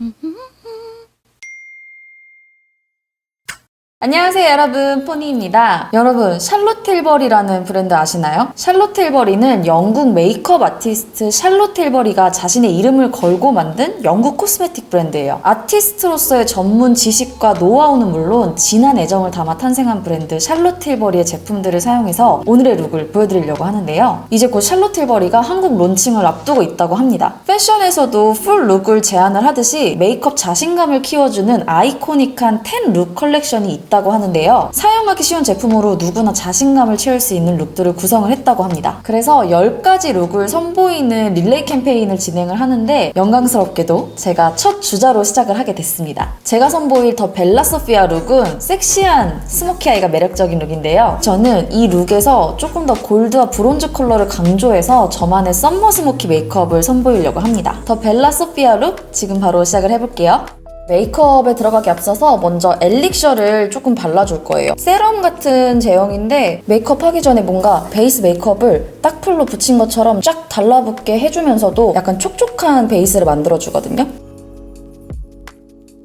Mm-hmm. 안녕하세요 여러분. 포니입니다. 여러분 샬롯 틸버리라는 브랜드 아시나요? 샬롯 틸버리는 영국 메이크업 아티스트 샬롯 틸버리가 자신의 이름을 걸고 만든 영국 코스메틱 브랜드예요. 아티스트로서의 전문 지식과 노하우는 물론 진한 애정을 담아 탄생한 브랜드 샬롯 틸버리의 제품들을 사용해서 오늘의 룩을 보여드리려고 하는데요. 이제 곧 샬롯 틸버리가 한국 론칭을 앞두고 있다고 합니다. 패션에서도 풀 룩을 제안을 하듯이 메이크업 자신감을 키워주는 아이코닉한 10룩 컬렉션이 있다 고 하는데요. 사용하기 쉬운 제품으로 누구나 자신감을 채울 수 있는 룩들을 구성을 했다고 합니다. 그래서 10가지 룩을 선보이는 릴레이 캠페인을 진행을 하는데 영광스럽게도 제가 첫 주자로 시작을 하게 됐습니다. 제가 선보일 더 벨라 소피아 룩은 섹시한 스모키 아이가 매력적인 룩인데요. 저는 이 룩에서 조금 더 골드와 브론즈 컬러를 강조해서 저만의 썸머 스모키 메이크업을 선보이려고 합니다. 더 벨라 소피아 룩 지금 바로 시작을 해볼게요. 메이크업에 들어가기 앞서서 먼저 엘릭셔를 조금 발라줄 거예요. 세럼 같은 제형인데 메이크업 하기 전에 뭔가 베이스 메이크업을 딱 풀로 붙인 것처럼 쫙 달라붙게 해주면서도 약간 촉촉한 베이스를 만들어주거든요.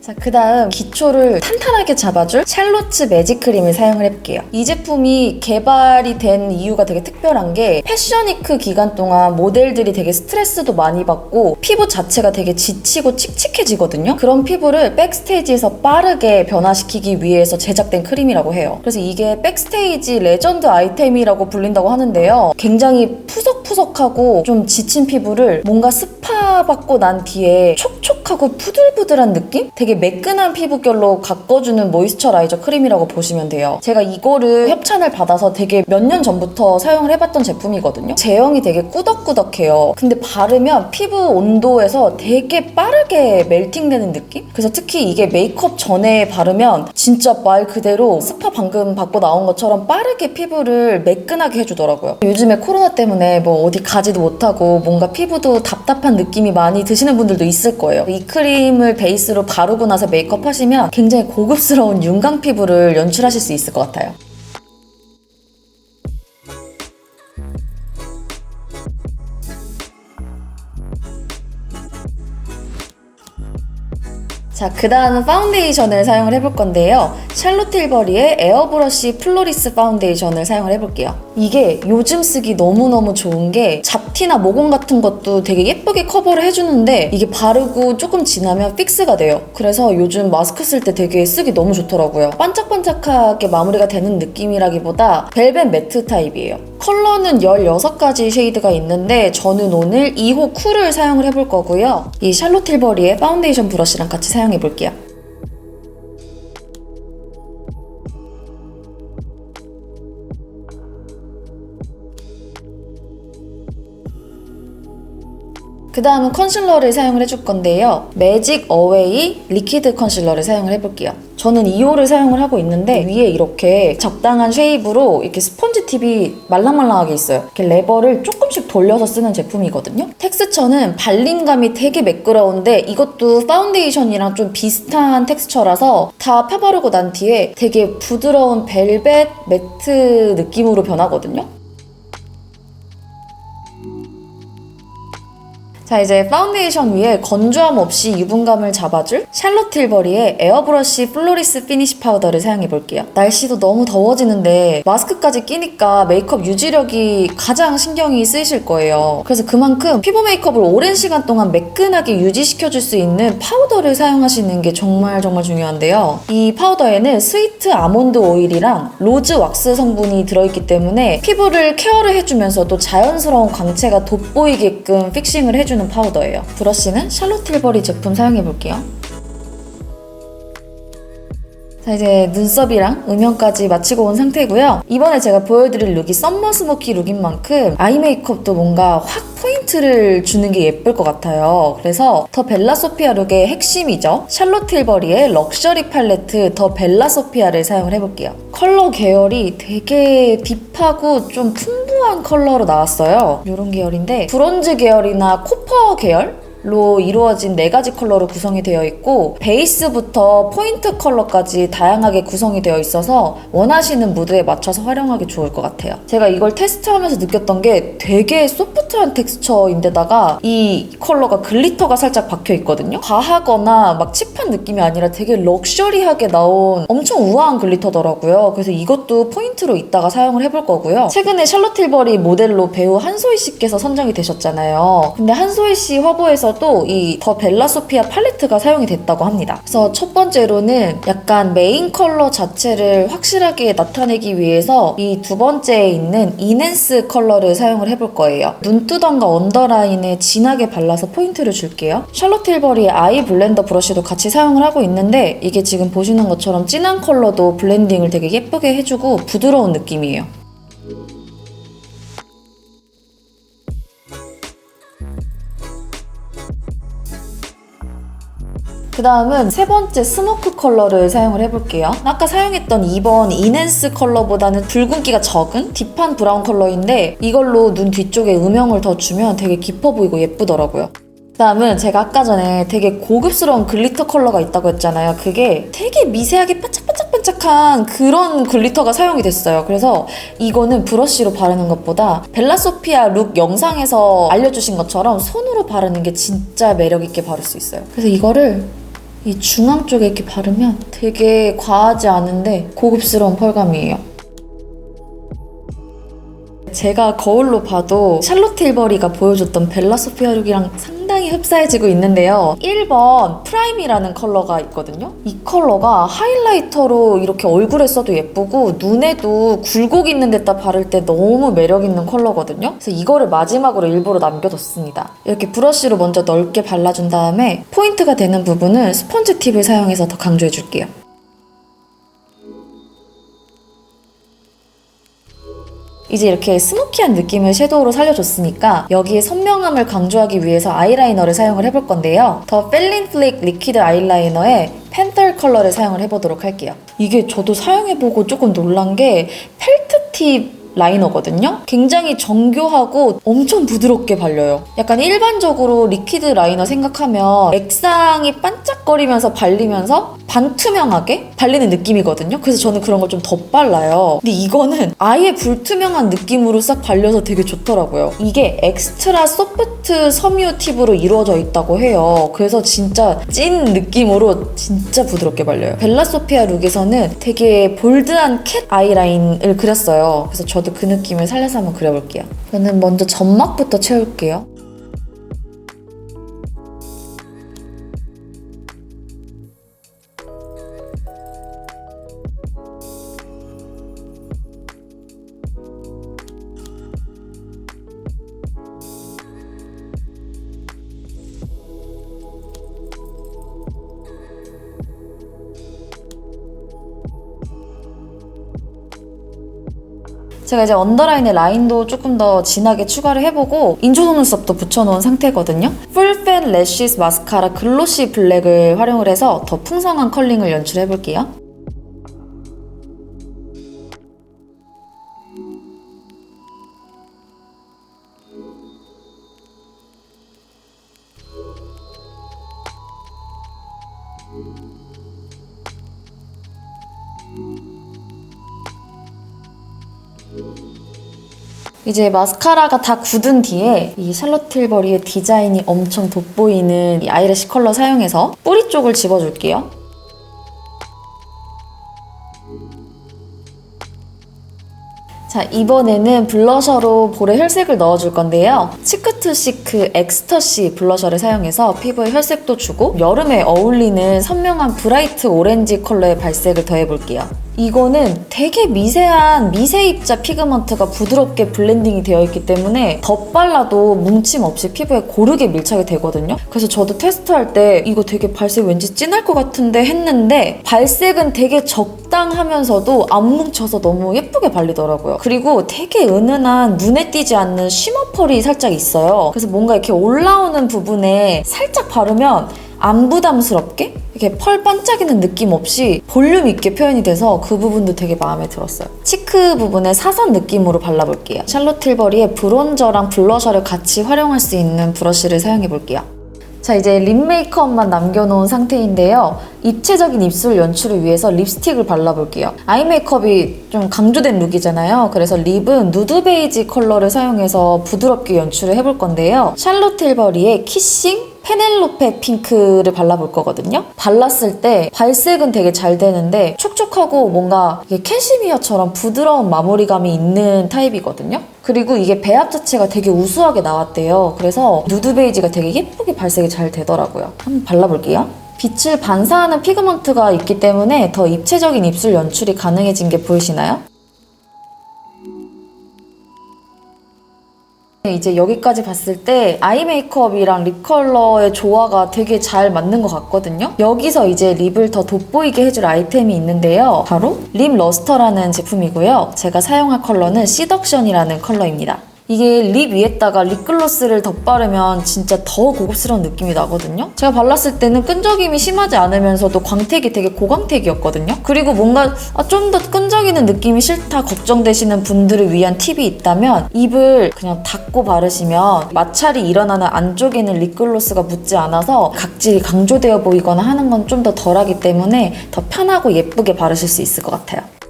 자, 그 다음 기초를 탄탄하게 잡아줄 샬로츠 매직 크림을 사용을 해볼게요. 이 제품이 개발이 된 이유가 되게 특별한 게 패션위크 기간 동안 모델들이 되게 스트레스도 많이 받고 피부 자체가 되게 지치고 칙칙해지거든요. 그런 피부를 백스테이지에서 빠르게 변화시키기 위해서 제작된 크림이라고 해요. 그래서 이게 백스테이지 레전드 아이템이라고 불린다고 하는데요. 굉장히 푸석푸석하고 좀 지친 피부를 뭔가 스파 받고 난 뒤에 촉촉하고 푸들푸들한 느낌? 되게 매끈한 피부결로 가꿔주는 모이스처라이저 크림이라고 보시면 돼요. 제가 이거를 협찬을 받아서 되게 몇 년 전부터 사용을 해봤던 제품이거든요. 제형이 되게 꾸덕꾸덕해요. 근데 바르면 피부 온도에서 되게 빠르게 멜팅되는 느낌? 그래서 특히 이게 메이크업 전에 바르면 진짜 말 그대로 스파 방금 받고 나온 것처럼 빠르게 피부를 매끈하게 해주더라고요. 요즘에 코로나 때문에 뭐 어디 가지도 못하고 뭔가 피부도 답답한 느낌이 많이 드시는 분들도 있을 거예요. 이 크림을 베이스로 바르고 나서 메이크업 하시면 굉장히 고급스러운 윤광 피부를 연출하실 수 있을 것 같아요. 자, 그 다음은 파운데이션을 사용을 해볼 건데요. 샬롯 틸버리의 에어브러쉬 플로리스 파운데이션을 사용을 해볼게요. 이게 요즘 쓰기 너무너무 좋은 게 잡티나 모공 같은 것도 되게 예쁘게 커버를 해주는데 이게 바르고 조금 지나면 픽스가 돼요. 그래서 요즘 마스크 쓸 때 되게 쓰기 너무 좋더라고요. 반짝반짝하게 마무리가 되는 느낌이라기보다 벨벳 매트 타입이에요. 컬러는 16가지 쉐이드가 있는데 저는 오늘 2호 쿨을 사용을 해볼 거고요. 이 샬롯 틸버리의 파운데이션 브러쉬랑 같이 사용해 볼게요. 그 다음은 컨실러를 사용을 해줄 건데요. 매직 어웨이 리퀴드 컨실러를 사용을 해볼게요. 저는 2호를 사용을 하고 있는데 위에 이렇게 적당한 쉐입으로 이렇게 스펀지 팁이 말랑말랑하게 있어요. 이렇게 레버를 조금씩 돌려서 쓰는 제품이거든요. 텍스처는 발림감이 되게 매끄러운데 이것도 파운데이션이랑 좀 비슷한 텍스처라서 다 펴바르고 난 뒤에 되게 부드러운 벨벳 매트 느낌으로 변하거든요. 자 이제 파운데이션 위에 건조함 없이 유분감을 잡아줄 샬롯 틸버리의 에어브러쉬 플로리스 피니시 파우더를 사용해 볼게요. 날씨도 너무 더워지는데 마스크까지 끼니까 메이크업 유지력이 가장 신경이 쓰이실 거예요. 그래서 그만큼 피부 메이크업을 오랜 시간 동안 매끈하게 유지시켜줄 수 있는 파우더를 사용하시는 게 정말 정말 중요한데요. 이 파우더에는 스위트 아몬드 오일이랑 로즈 왁스 성분이 들어있기 때문에 피부를 케어를 해주면서도 자연스러운 광채가 돋보이게끔 픽싱을 해주는 파우더예요. 브러쉬는 샬롯 틸버리 제품 사용해 볼게요. 자 이제 눈썹이랑 음영까지 마치고 온 상태고요. 이번에 제가 보여드릴 룩이 썸머 스모키 룩인 만큼 아이 메이크업도 뭔가 확 포인트를 주는 게 예쁠 것 같아요. 그래서 더 벨라 소피아 룩의 핵심이죠. 샬롯 틸버리의 럭셔리 팔레트 더 벨라 소피아를 사용을 해볼게요. 컬러 계열이 되게 딥하고 좀 풍 부한 컬러로 나왔어요. 이런 계열인데 브론즈 계열이나 코퍼 계열? 로 이루어진 네 가지 컬러로 구성이 되어 있고 베이스부터 포인트 컬러까지 다양하게 구성이 되어 있어서 원하시는 무드에 맞춰서 활용하기 좋을 것 같아요. 제가 이걸 테스트하면서 느꼈던 게 되게 소프트한 텍스처인데다가 이 컬러가 글리터가 살짝 박혀 있거든요. 과하거나 막 칩한 느낌이 아니라 되게 럭셔리하게 나온 엄청 우아한 글리터더라고요. 그래서 이것도 포인트로 이따가 사용을 해볼 거고요. 최근에 샬롯 틸버리 모델로 배우 한소희 씨께서 선정이 되셨잖아요. 근데 한소희 씨 화보에서 도 이 더 벨라 소피아 팔레트가 사용이 됐다고 합니다. 그래서 첫 번째로는 약간 메인 컬러 자체를 확실하게 나타내기 위해서 이 두 번째에 있는 이넨스 컬러를 사용을 해볼 거예요. 눈두덩과 언더라인에 진하게 발라서 포인트를 줄게요. 샬롯 틸버리 아이 블렌더 브러쉬도 같이 사용을 하고 있는데 이게 지금 보시는 것처럼 진한 컬러도 블렌딩을 되게 예쁘게 해주고 부드러운 느낌이에요. 그 다음은 세 번째 스모크 컬러를 사용을 해볼게요. 아까 사용했던 2번 이넨스 컬러보다는 붉은기가 적은 딥한 브라운 컬러인데 이걸로 눈 뒤쪽에 음영을 더 주면 되게 깊어 보이고 예쁘더라고요. 그 다음은 제가 아까 전에 되게 고급스러운 글리터 컬러가 있다고 했잖아요. 그게 되게 미세하게 반짝반짝반짝한 그런 글리터가 사용이 됐어요. 그래서 이거는 브러쉬로 바르는 것보다 벨라소피아 룩 영상에서 알려주신 것처럼 손으로 바르는 게 진짜 매력있게 바를 수 있어요. 그래서 이거를 이 중앙 쪽에 이렇게 바르면 되게 과하지 않은데 고급스러운 펄감이에요. 제가 거울로 봐도 샬롯 틸버리가 보여줬던 벨라 소피아 룩이랑 상당히 흡사해지고 있는데요. 1번 프라임이라는 컬러가 있거든요. 이 컬러가 하이라이터로 이렇게 얼굴에 써도 예쁘고 눈에도 굴곡 있는 데다 바를 때 너무 매력 있는 컬러거든요. 그래서 이거를 마지막으로 일부러 남겨뒀습니다. 이렇게 브러쉬로 먼저 넓게 발라준 다음에 포인트가 되는 부분은 스펀지 팁을 사용해서 더 강조해줄게요. 이제 이렇게 스모키한 느낌을 섀도우로 살려줬으니까 여기에 선명함을 강조하기 위해서 아이라이너를 사용을 해볼 건데요. 더 펠린 플레이크 리퀴드 아이라이너에 펜털 컬러를 사용을 해보도록 할게요. 이게 저도 사용해보고 조금 놀란 게 펠트 팁 라이너거든요. 굉장히 정교하고 엄청 부드럽게 발려요. 약간 일반적으로 리퀴드 라이너 생각하면 액상이 반짝거리면서 발리면서 반투명하게 발리는 느낌이거든요. 그래서 저는 그런 걸 좀 덧발라요. 근데 이거는 아예 불투명한 느낌으로 싹 발려서 되게 좋더라고요. 이게 엑스트라 소프트 섬유 팁으로 이루어져 있다고 해요. 그래서 진짜 찐 느낌으로 진짜 부드럽게 발려요. 벨라소피아 룩에서는 되게 볼드한 캣 아이라인을 그렸어요. 그래서 저도 그 느낌을 살려서 한번 그려볼게요. 저는 먼저 점막부터 채울게요. 제가 이제 언더라인에 라인도 조금 더 진하게 추가를 해보고 인조 속눈썹도 붙여놓은 상태거든요. 풀팬 래쉬스 마스카라 글로시 블랙을 활용을 해서 더 풍성한 컬링을 연출해볼게요. 이제 마스카라가 다 굳은 뒤에 이 샬롯 틸버리의 디자인이 엄청 돋보이는 이 아이래쉬 컬러 사용해서 뿌리 쪽을 집어줄게요. 자, 이번에는 블러셔로 볼에 혈색을 넣어줄 건데요. 치크투 시크 엑스터시 블러셔를 사용해서 피부에 혈색도 주고 여름에 어울리는 선명한 브라이트 오렌지 컬러의 발색을 더해볼게요. 이거는 되게 미세한 미세입자 피그먼트가 부드럽게 블렌딩이 되어 있기 때문에 덧발라도 뭉침 없이 피부에 고르게 밀착이 되거든요. 그래서 저도 테스트할 때 이거 되게 발색 왠지 진할 것 같은데 했는데 발색은 되게 적당하면서도 안 뭉쳐서 너무 예쁘게 발리더라고요. 그리고 되게 은은한 눈에 띄지 않는 쉬머 펄이 살짝 있어요. 그래서 뭔가 이렇게 올라오는 부분에 살짝 바르면 안 부담스럽게 이렇게 펄 반짝이는 느낌 없이 볼륨 있게 표현이 돼서 그 부분도 되게 마음에 들었어요. 치크 부분에 사선 느낌으로 발라볼게요. 샬롯 틸버리의 브론저랑 블러셔를 같이 활용할 수 있는 브러쉬를 사용해 볼게요. 자, 이제 립 메이크업만 남겨놓은 상태인데요. 입체적인 입술 연출을 위해서 립스틱을 발라볼게요. 아이 메이크업이 좀 강조된 룩이잖아요. 그래서 립은 누드 베이지 컬러를 사용해서 부드럽게 연출을 해볼 건데요. 샬롯 틸버리의 키싱 페넬로페 핑크를 발라볼 거거든요. 발랐을 때 발색은 되게 잘 되는데 촉촉하고 뭔가 이게 캐시미어처럼 부드러운 마무리감이 있는 타입이거든요. 그리고 이게 배합 자체가 되게 우수하게 나왔대요. 그래서 누드 베이지가 되게 예쁘게 발색이 잘 되더라고요. 한번 발라볼게요. 빛을 반사하는 피그먼트가 있기 때문에 더 입체적인 입술 연출이 가능해진 게 보이시나요? 이제 여기까지 봤을 때 아이 메이크업이랑 립 컬러의 조화가 되게 잘 맞는 것 같거든요. 여기서 이제 립을 더 돋보이게 해줄 아이템이 있는데요. 바로 립 러스터라는 제품이고요. 제가 사용할 컬러는 시덕션이라는 컬러입니다. 이게 립 위에다가 립글로스를 덧바르면 진짜 더 고급스러운 느낌이 나거든요. 제가 발랐을 때는 끈적임이 심하지 않으면서도 광택이 되게 고광택이었거든요. 그리고 뭔가 아, 좀 더 끈적이는 느낌이 싫다 걱정되시는 분들을 위한 팁이 있다면 입을 그냥 닫고 바르시면 마찰이 일어나는 안쪽에는 립글로스가 묻지 않아서 각질이 강조되어 보이거나 하는 건 좀 더 덜하기 때문에 더 편하고 예쁘게 바르실 수 있을 것 같아요.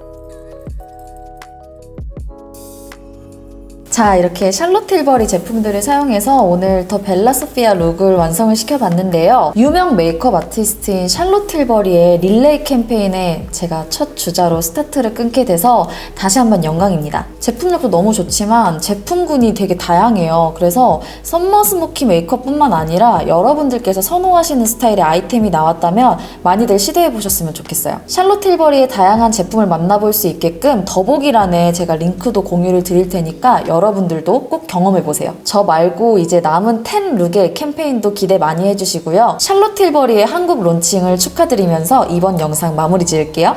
자, 이렇게 샬롯 틸버리 제품들을 사용해서 오늘 더 벨라 소피아 룩을 완성을 시켜봤는데요. 유명 메이크업 아티스트인 샬롯 틸버리의 릴레이 캠페인에 제가 첫 주자로 스타트를 끊게 돼서 다시 한번 영광입니다. 제품력도 너무 좋지만 제품군이 되게 다양해요. 그래서 썸머 스모키 메이크업뿐만 아니라 여러분들께서 선호하시는 스타일의 아이템이 나왔다면 많이들 시도해보셨으면 좋겠어요. 샬롯 틸버리의 다양한 제품을 만나볼 수 있게끔 더보기란에 제가 링크도 공유를 드릴 테니까 여러 분들도 꼭 경험해보세요. 저 말고 이제 남은 10 룩의 캠페인도 기대 많이 해주시고요. 샬롯 틸버리의 한국 론칭을 축하드리면서 이번 영상 마무리 지을게요.